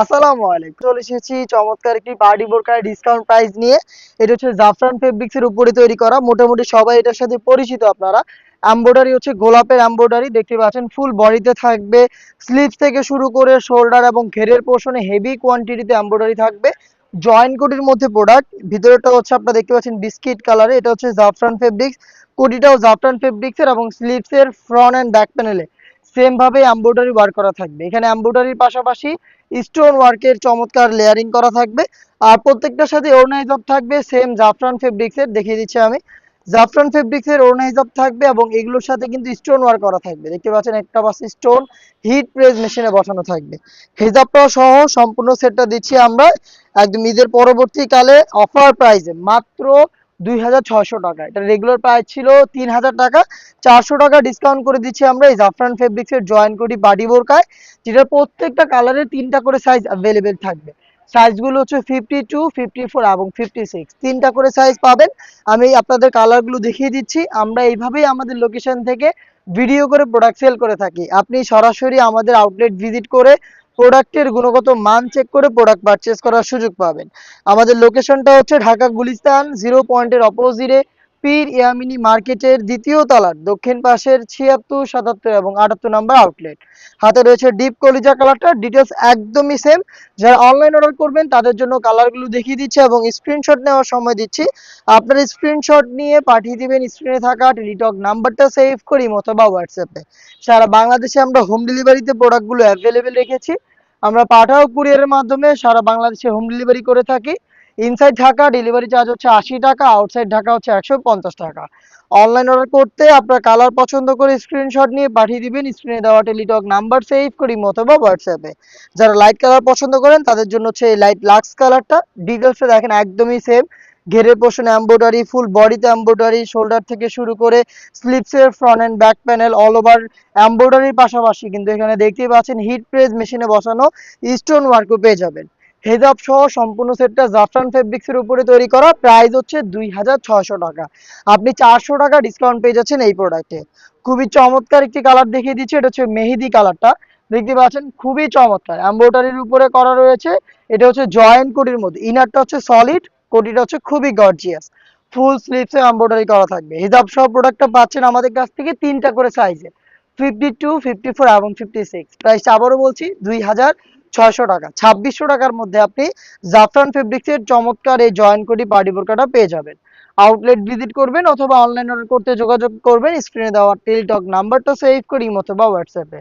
আসসালামু আলাইকুম। চলে এসেছি চমৎকার একটি পার্টি বোরকার ডিসকাউন্ট প্রাইস নিয়ে। এটা হচ্ছে জাফরান ফেব্রিক্স এর উপরে তৈরি করা। মোটামুটি সবাই এটার সাথে পরিচিত আপনারা। এমব্রয়ডারি হচ্ছে গোলাপের এমব্রয়ডারি দেখতে পাচ্ছেন ফুল বডিতে থাকবে। স্লিভস থেকে শুরু করে শোল্ডার এবং ঘেরের পোর্শনে হেভি কোয়ান্টিটিতে এমব্রয়ডারি থাকবে। জয়েন্ট কোটির মধ্যে প্রোডাক্ট ভিতরেটা হচ্ছে আপনারা দেখতে পাচ্ছেন বিস্কিট কালারে এটা হচ্ছে জাফরান ফেব্রিক্স কোটিটাও জাফরান ফেব্রিক্স এর এবং স্লিভস এর ফ্রন্ট অ্যান্ড ব্যাক প্যানেলে সেম ভাবে এমব্রয়ডারি ওয়ার্ক করা থাকবে। এখানে এমব্রয়ডারির পাশাপাশি স্টোন ওয়ার্কের চমৎকার লেয়ারিং করা থাকবে। আর প্রত্যেকটার সাথে হিসাব থাকবে সেম জাফরান ফেব্রিক্স এর, দেখিয়ে দিচ্ছি আমি। জাফরান ফেব্রিক্স এর ওড়না হিসাব থাকবে এবং এগুলোর সাথে কিন্তু স্টোন ওয়ার্ক করা থাকবে। দেখতে পাচ্ছেন একটা পাশে স্টোন হিট প্রেস মেশিনে বসানো থাকবে। হিজাবটা সহ সম্পূর্ণ সেটটা দিচ্ছি আমরা। একদম ঈদের পরবর্তীকালে অফার প্রাইসে মাত্র দুই হাজার ছয়শো টাকা। এটা রেগুলার প্রাইস ছিল তিন হাজার টাকা। চারশো টাকা ডিসকাউন্ট করে দিচ্ছি আমরা এই জাফরান ফেব্রিক্স এর জয়েন কোটি বাডি বোরকায় যেটার প্রত্যেকটা কালারের তিনটা করে সাইজ অ্যাভেলেবেল থাকবে। সাইজগুলো হচ্ছে ফিফটি টু ফিফটি ফোর এবং ফিফটি সিক্স তিনটা করে সাইজ পাবেন। আমি আপনাদের কালারগুলো দেখিয়ে দিচ্ছি। আমরা এইভাবেই আমাদের লোকেশন থেকে ভিডিও করে প্রোডাক্ট সেল করে থাকি। আপনি সরাসরি আমাদের আউটলেট ভিজিট করে প্রোডাক্টের গুণগত মান চেক করে প্রোডাক্ট পারচেস করার সুযোগ পাবেন। আমাদের লোকেশনটা হচ্ছে ঢাকা গুলিস্তান জিরো পয়েন্টের অপোজিটে পীর ইয়ামিনী মার্কেটের দ্বিতীয় তলার দক্ষিণ পাশের ছিয়াত্তর, সাতাত্তর এবং আটাত্তর নাম্বার আউটলেট। হাতে রয়েছে ডিপ কলিজা কালারটা ডিটেলস একদমই সেম যারা অনলাইন অর্ডার করবেন, তাদের জন্য কালারগুলো দেখিয়ে দিচ্ছি এবং স্ক্রিনশট নেওয়ার সময় দিচ্ছি। আপনার স্ক্রিনশট নিয়ে পাঠিয়ে দিবেন স্ক্রিনে থাকা টেলিটক নাম্বারটা সেভ করি অথবা হোয়াটসঅ্যাপে সারা বাংলাদেশে আমরা হোম ডেলিভারিতে প্রোডাক্টগুলো অ্যাভেলেবেল রেখেছি। আমরা পাঠাও কুরিয়ারের মাধ্যমে সারা বাংলাদেশে হোম ডেলিভারি করে থাকি। ইনসাইড ঢাকা ডেলিভারি চার্জ হচ্ছে আশি টাকা আউটসাইড ঢাকা হচ্ছে একশো পঞ্চাশ টাকা। অনলাইন অর্ডার করতে আপনার কালার পছন্দ করে স্ক্রিনশট নিয়ে পাঠিয়ে দিবেন স্ক্রিনে দেওয়া টেলিটক নাম্বার সেভ করি অথবা হোয়াটসঅ্যাপে যারা লাইট কালার পছন্দ করেন, তাদের জন্য হচ্ছে এই লাইট লাক্স কালারটা ডিটেলসে দেখেন একদমই সেম ঘেরের পোষণ এমব্রয়ডারি ফুল বডিতে এমব্রয়ডারি শোল্ডার থেকে শুরু করে স্লিপসের front and back panel all over এমব্রয়ডারির পাশাপাশি। কিন্তু এখানে দেখতেই পাচ্ছেন হিট প্রেস মেশিনে বসানো স্টোন ওয়ার্কও পেয়ে যাবেন। হেজাব সহ সম্পূর্ণ সেটটা জাফরান ফেব্রিক্স এর উপরে তৈরি করা। প্রাইস হচ্ছে দুই হাজার ছয়শো টাকা। আপনি চারশো টাকা ডিসকাউন্ট পেয়ে যাচ্ছেন এই প্রোডাক্টে খুবই চমৎকার একটি কালার দেখিয়ে দিচ্ছি, এটা হচ্ছে মেহেদি কালারটা দেখতে পাচ্ছেন, খুবই চমৎকার। এমব্রয়ডারির উপরে করা রয়েছে, এটা হচ্ছে জয়েন্ট কোটির মধ্যে। ইনারটা হচ্ছে সলিড কোটিটা হচ্ছে খুবই গর্জিয়াস ফুল স্লিভসে এমব্রয়ডারি করা থাকবে। হিজাব সহ প্রোডাক্টটা পাচ্ছেন আমাদের কাছ থেকে তিনটা করে সাইজে ফিফটি টু ফিফটি ফোর এবং ফিফটি সিক্স প্রাইসটা আবারও বলছি, দুই হাজার ছয়শো টাকা। ছাব্বিশশো টাকার মধ্যে আপনি জাফরান ফেব্রিক্স এর চমৎকার এই জয়েন্ট কোটি পার্টি বোরকাটা পেয়ে যাবেন। আউটলেট ভিজিট করবেন অথবা অনলাইন অর্ডার করতে যোগাযোগ করবেন স্ক্রিনে দেওয়া টেলিটক নাম্বারটা সেভ করি অথবা হোয়াটসঅ্যাপে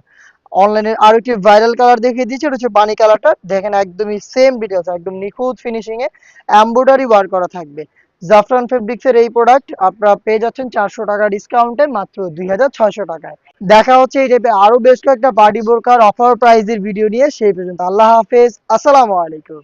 অনলাইনে আরও একটি ভাইরাল কালার দেখিয়ে দিচ্ছি এটা হচ্ছে পানি কালারটা দেখেন একদমই সেম ডিটেলস একদম নিখুঁত ফিনিশিং এ এমব্রয়ডারি ওয়ার্ক করা থাকবে। জাফরান ফেব্রিক্স এর এই প্রোডাক্ট আপনারা পেয়ে যাচ্ছেন চারশো টাকা ডিসকাউন্টে মাত্র দুই হাজার ছয়শো টাকায়। দেখা হচ্ছে এই টাইপের আরও বেশ কয়েকটা বাডি বোরকার অফার প্রাইজের ভিডিও নিয়ে, সেই পর্যন্ত আল্লাহ হাফেজ, আসসালামু আলাইকুম।